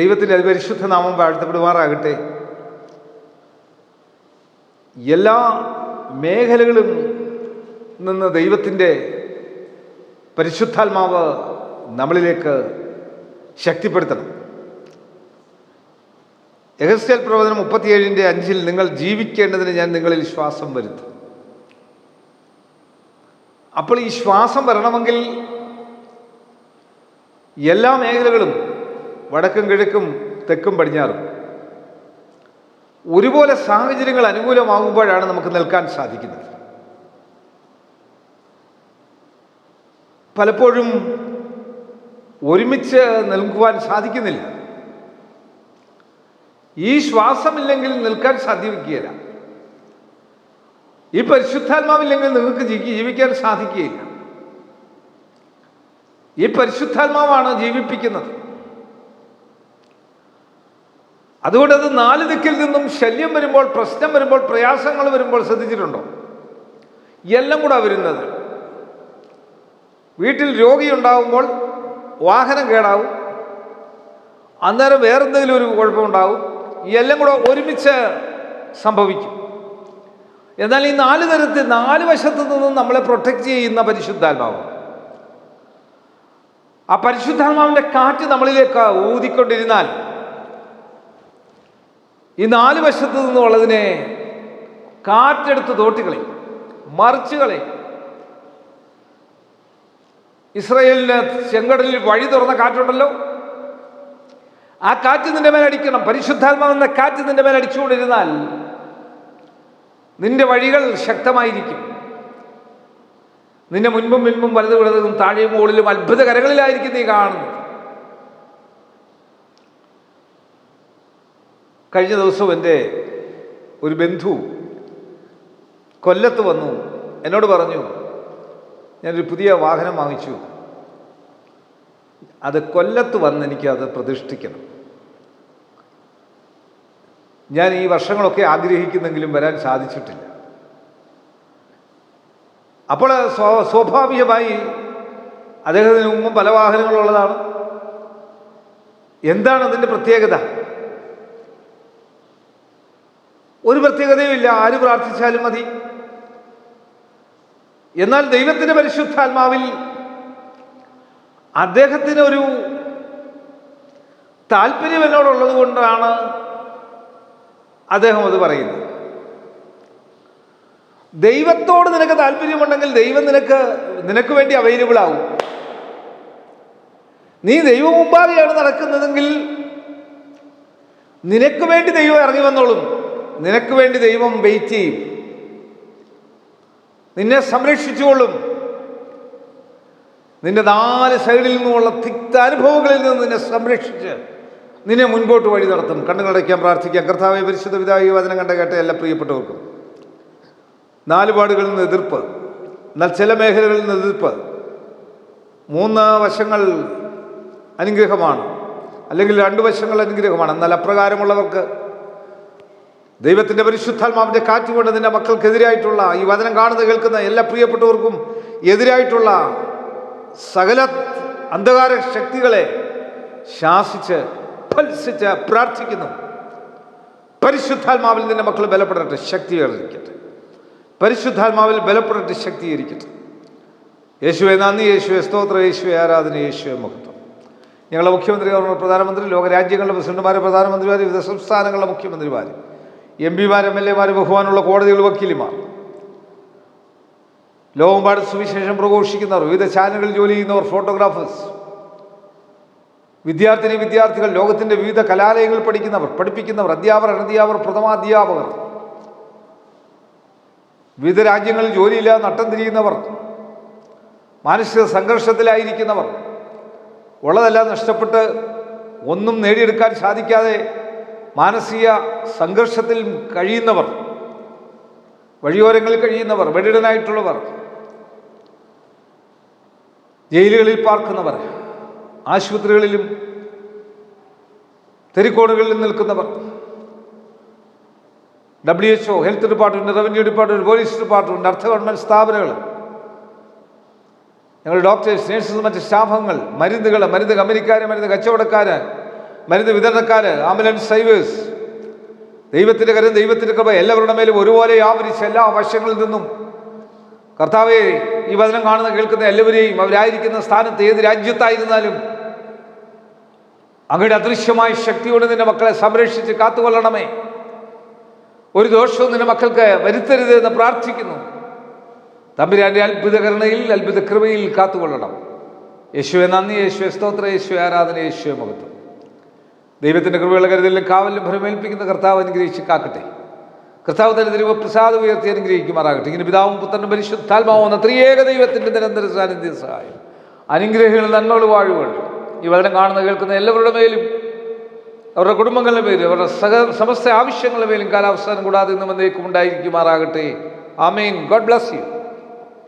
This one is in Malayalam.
ദൈവത്തിന്റെ അതിപരിശുദ്ധ നാമം വാഴ്ത്തപ്പെടുമാറാകട്ടെ. എല്ലാ മേഖലകളും നിന്ന് ദൈവത്തിന്റെ പരിശുദ്ധാത്മാവ് നമ്മളിലേക്ക് ശക്തിപ്പെടുത്തണം. എഹസ്കേൽ പ്രവചനം മുപ്പത്തിയേഴിന്റെ അഞ്ചിൽ നിങ്ങൾ ജീവിക്കേണ്ടതിന് ഞാൻ നിങ്ങളിൽ ശ്വാസം വരുത്തും. അപ്പോൾ ഈ ശ്വാസം വരണമെങ്കിൽ എല്ലാ മേഖലകളും വടക്കും കിഴക്കും തെക്കും പടിഞ്ഞാറും. ഒരുപോലെ സാഹചര്യങ്ങൾ അനുകൂലമാകുമ്പോഴാണ് നമുക്ക് നിൽക്കാൻ സാധിക്കുന്നത്. പലപ്പോഴും ഒരുമിച്ച് നിൽക്കുവാൻ സാധിക്കുന്നില്ല. ഈ ശ്വാസമില്ലെങ്കിൽ നിൽക്കാൻ സാധിക്കുകയില്ല. ഈ പരിശുദ്ധാത്മാവില്ലെങ്കിൽ നിങ്ങൾക്ക് ജീവിക്കാൻ സാധിക്കുകയില്ല. ഈ പരിശുദ്ധാത്മാവാണ് ജീവിപ്പിക്കുന്നത്. അതുകൊണ്ട് അത് നാല് ദിക്കിൽ നിന്നും ശല്യം വരുമ്പോൾ പ്രശ്നം വരുമ്പോൾ പ്രയാസങ്ങൾ വരുമ്പോൾ ശ്രദ്ധിച്ചിട്ടുണ്ടോ? എല്ലാം കൂടെ വരുന്നത്. വീട്ടിൽ രോഗിയുണ്ടാകുമ്പോൾ വാഹനം കേടാവും. അന്നേരം വേറെന്തെങ്കിലും ഒരു കുഴപ്പമുണ്ടാവും. എല്ലാം കൂടെ ഒരുമിച്ച് സംഭവിക്കും. എന്നാൽ ഈ നാല് തരത്തിൽ നാല് വശത്തു നിന്നും നമ്മളെ പ്രൊട്ടക്റ്റ് ചെയ്യുന്ന പരിശുദ്ധാത്മാവ്. ആ പരിശുദ്ധാത്മാവിന്റെ കാറ്റ് നമ്മളിലേക്ക് ഊതിക്കൊണ്ടിരുന്നാൽ ഈ നാല് വശത്ത് നിന്നുള്ളതിനെ കാറ്റെടുത്ത് തോട്ടികളെ മറിച്ചുകളെ ഇസ്രയേലിന് ചെങ്കടലിൽ വഴി തുറന്ന കാറ്റുണ്ടല്ലോ. ആ കാറ്റ് നിന്റെ മേൽ അടിക്കണം. പരിശുദ്ധാത്മാവെന്ന കാറ്റ് നിന്റെ മേൽ അടിച്ചുകൊണ്ടിരുന്നാൽ നിന്റെ വഴികൾ ശക്തമായിരിക്കും. നിന്റെ മുൻപും മുൻപും വലതു വിടതും താഴെയും മുകളിലും അത്ഭുത കരകളിലായിരിക്കും നീ കാണുന്നത്. കഴിഞ്ഞ ദിവസം എന്റെ ഒരു ബന്ധു കൊല്ലത്ത് വന്നു. എന്നോട് പറഞ്ഞു ഞാനൊരു പുതിയ വാഹനം വാങ്ങിച്ചു. അത് കൊല്ലത്ത് വന്ന് എനിക്കത് പ്രതിഷ്ഠിക്കണം. ഞാൻ ഈ വർഷങ്ങളൊക്കെ ആഗ്രഹിക്കുന്നെങ്കിലും വരാൻ സാധിച്ചിട്ടില്ല. അപ്പോൾ സ്വ- സ്വാഭാവികമായി അദ്ദേഹത്തിന് മുമ്പും പല വാഹനങ്ങളുള്ളതാണ്. എന്താണ് അതിന്റെ പ്രത്യേകത? ഒരു പ്രത്യേകതയും ഇല്ല. ആര് പ്രാർത്ഥിച്ചാലും മതി. എന്നാൽ ദൈവത്തിന്റെ പരിശുദ്ധാത്മാവിൽ അദ്ദേഹത്തിന് ഒരു താല്പര്യം എന്നോടുള്ളത് കൊണ്ടാണ് അദ്ദേഹം അത് പറയുന്നത്. ദൈവത്തോട് നിനക്ക് താല്പര്യമുണ്ടെങ്കിൽ ദൈവം നിനക്ക് നിനക്ക് വേണ്ടി അവൈലബിൾ ആവും. നീ ദൈവം മുമ്പാകെയാണ് നടക്കുന്നതെങ്കിൽ നിനക്ക് വേണ്ടി ദൈവം ഇറങ്ങി വന്നോളും. നിനക്ക് വേണ്ടി ദൈവം വെയിറ്റ് ചെയ്യും. നിന്നെ സംരക്ഷിച്ചുകൊള്ളും. നിന്റെ നാല് സൈഡിൽ നിന്നുമുള്ള തിക്ത അനുഭവങ്ങളിൽ നിന്ന് നിന്നെ സംരക്ഷിച്ച് നിന്നെ മുൻപോട്ട് വഴി നടത്തും. കണ്ണുകളടയ്ക്കാൻ പ്രാർത്ഥിക്കാം. കർത്താവെ പരിശുദ്ധ പിതാവ് വചനം കണ്ട കേട്ട എല്ലാ പ്രിയപ്പെട്ടവർക്കും. നാല് പാടുകളിൽ നിന്ന് എതിർപ്പ് എന്നാൽ ചില മേഖലകളിൽ നിന്ന് എതിർപ്പ്. മൂന്ന് വശങ്ങൾ അനുഗ്രഹമാണ്. അല്ലെങ്കിൽ രണ്ട് വശങ്ങൾ അനുഗ്രഹമാണ്. എന്നാൽ അപ്രകാരമുള്ളവർക്ക് ദൈവത്തിന്റെ പരിശുദ്ധാത്മാവിന്റെ കാറ്റുകൊണ്ട് നിന്റെ മക്കൾക്കെതിരായിട്ടുള്ള ഈ വചനം കാണുന്ന കേൾക്കുന്ന എല്ലാ പ്രിയപ്പെട്ടവർക്കും എതിരായിട്ടുള്ള സകല അന്ധകാര ശക്തികളെ ശാസിച്ച് ഫത്സിച്ച് പ്രാർത്ഥിക്കുന്നു. പരിശുദ്ധാത്മാവിൽ നിന്റെ മക്കൾ ബലപ്പെടട്ടെ ശക്തീകരിക്കട്ടെ പരിശുദ്ധാത്മാവിൽ ബലപ്പെടട്ടെ ശക്തീകരിക്കട്ടെ യേശുവെ നന്ദി യേശുവെ സ്തോത്ര യേശുവെ ആരാധന യേശുവെ മഹത്വം. ഞങ്ങളുടെ മുഖ്യമന്ത്രി ഗവർണർ പ്രധാനമന്ത്രി ലോകരാജ്യങ്ങളുടെ പ്രസിഡന്റുമാർ പ്രധാനമന്ത്രിമാർ വിവിധ സംസ്ഥാനങ്ങളുടെ മുഖ്യമന്ത്രിമാർ എം പിമാർ എം എൽ എമാർ ബഹുമാനുള്ള കോടതികൾ വക്കീലിമാർ. ലോകമ്പാട് സുവിശേഷം പ്രഘോഷിക്കുന്നവർ വിവിധ ചാനലുകളിൽ ജോലി ചെയ്യുന്നവർ ഫോട്ടോഗ്രാഫേഴ്സ്. വിദ്യാർത്ഥിനി വിദ്യാർത്ഥികൾ ലോകത്തിന്റെ വിവിധ കലാലയങ്ങളിൽ പഠിക്കുന്നവർ പഠിപ്പിക്കുന്നവർ അധ്യാപകർ അനധ്യാപകർ പ്രഥമാധ്യാപകർ. വിവിധ രാജ്യങ്ങളിൽ ജോലിയില്ലാതെ നട്ടം തിരിയുന്നവർ. മാനസിക സംഘർഷത്തിലായിരിക്കുന്നവർ. ഉള്ളതെല്ലാം നഷ്ടപ്പെട്ട് ഒന്നും നേടിയെടുക്കാൻ സാധിക്കാതെ മാനസിക സംഘർഷത്തിൽ കഴിയുന്നവർ വഴിയോരങ്ങളിൽ കഴിയുന്നവർ വെടിടനായിട്ടുള്ളവർ ജയിലുകളിൽ പാർക്കുന്നവർ ആശുപത്രികളിലും തെരിക്കോണുകളിലും നിൽക്കുന്നവർ W H O health department revenue department police department അർദ്ധ ഗവൺമെന്റ് സ്ഥാപനങ്ങൾ ഞങ്ങൾ ഡോക്ടേഴ്സ് നേഴ്സസ് മറ്റ് സ്റ്റാഫുകൾ മരുന്നുകൾ മരുന്ന് കമ്പനിക്കാർ മരുന്ന് കച്ചവടക്കാർ മരുന്ന് വിതരണക്കാർ ആംബുലൻസ് ഡ്രൈവേഴ്സ്. ദൈവത്തിന്റെ കരം ദൈവത്തിന്റെ കൃപ എല്ലാവരുടെ മേലും ഒരുപോലെ വ്യാപരിച്ച് എല്ലാ വശങ്ങളിൽ നിന്നും. കർത്താവെ ഈ വചനം കാണുന്ന കേൾക്കുന്ന എല്ലാവരെയും അവരായിരിക്കുന്ന സ്ഥാനത്ത് ഏത് രാജ്യത്തായിരുന്നാലും അങ്ങയുടെ അദൃശ്യമായ ശക്തിയോട് നിന്റെ മക്കളെ സംരക്ഷിച്ച് കാത്തുകൊള്ളണമേ. ഒരു ദോഷവും നിന്റെ മക്കൾക്ക് വരുത്തരുത് എന്ന് പ്രാർത്ഥിക്കുന്നു. തമ്പുരാന്റെ അത്ഭുതകരണയിൽ അത്ഭുത കൃപയിൽ കാത്തുകൊള്ളണം. യേശുവെ നന്ദി യേശുവെ സ്തോത്ര യേശുവെ ആരാധന യേശുവെ മഹത്വം. ദൈവത്തിന്റെ കൃപയുള്ള കരുതലിലും കാവലിലും ഭരമേൽപ്പിക്കുന്ന കർത്താവ് അനുഗ്രഹിച്ച് കാക്കട്ടെ. കർത്താവ് തന്നെ തിരുവ പ്രസാദ് ഉയർത്തി അനുഗ്രഹിക്കുമാറാകട്ടെ. ഇങ്ങനെ പിതാവും പുത്രനും പരിശുദ്ധാത്മാവും എന്ന ത്രിയേക ദൈവത്തിന്റെ നിരന്തര സാന്നിധ്യ സഹായം. അനുഗ്രഹങ്ങൾ നന്മകൾ വാഴുകൾ. ഈ വചനം കാണുന്ന കേൾക്കുന്ന എല്ലാവരുടെ മേലും അവരുടെ കുടുംബങ്ങളുടെ മേലും അവരുടെ സഹ സമസ്ത ആവശ്യങ്ങളുടെ മേലും കാലാവസ്ഥാനം കൂടാതെ ഇന്നും എന്നേക്കും ഉണ്ടായിരിക്കുമാറാകട്ടെ. ആമേൻ. God bless you.